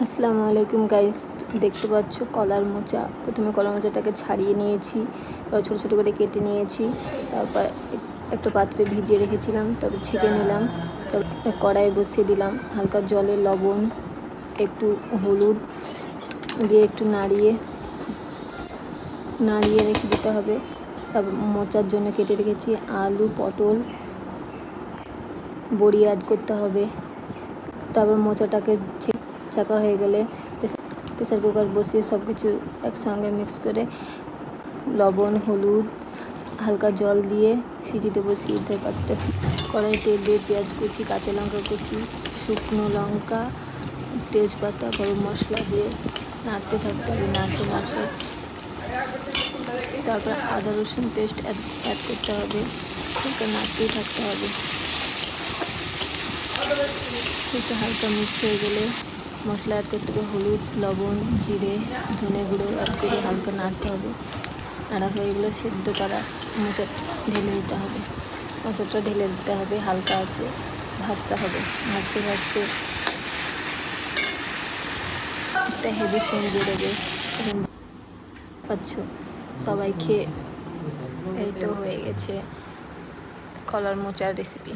আসসালামু আলাইকুম গাইজ দেখতে পাচ্ছ কলার মোচা। প্রথমে কলার মোচাটাকে ছাড়িয়ে নিয়েছি তারপর ছোটো ছোটো করে কেটে নিয়েছি, তারপর এক- একটা পাত্রে ভিজিয়ে রেখেছিলাম, তারপর ছেঁকে নিলাম, তারপর কড়াই বসিয়ে দিলাম, হালকা জলে লবণ, একটু হলুদ দিয়ে একটু নাড়িয়ে নাড়িয়ে রেখে দিতে হবে। তারপর মোচার জন্য কেটে রেখেছি আলু, পটল, বড়ি অ্যাড করতে হবে। তারপর মোচাটাকে চাকা হয়ে গেলে প্রেসার কুকার বসিয়ে সব কিছু একসঙ্গে মিক্স করে লবণ, হলুদ, হালকা জল দিয়ে সিটিতে বসিয়ে দিতে পাঁচটা কড়াই তেল দিয়ে পেঁয়াজ কুচি, কাঁচা লঙ্কা কুচি, শুকনো লঙ্কা, তেজপাতা, গরম মশলা দিয়ে নাড়তে থাকতে হবে, নাড়তে নাড়তে। তারপর আদা, রসুন পেস্ট অ্যাড করতে হবে, হালকা নাড়তেই থাকতে হবে। একটু হালকা মিক্স হয়ে গেলে মশলা অ্যাড করতে হবে, হলুদ, লবণ, জিরে, ধনে গুঁড়ো অ্যাড করে হালকা নাড়তে হবে। নাড়া হয়ে গেলে সেদ্ধ করা মোচা ঢেলে দিতে হবে। মোচাটা ঢেলে দিতে হবে, হালকা আছে, ভাজতে হবে। ভাজতে ভাজতে একটা হেভি সেন্ট বেরোবে। পাচ্ছ? সবাই খেয়ে, এই তো হয়ে গেছে কলার মোচার রেসিপি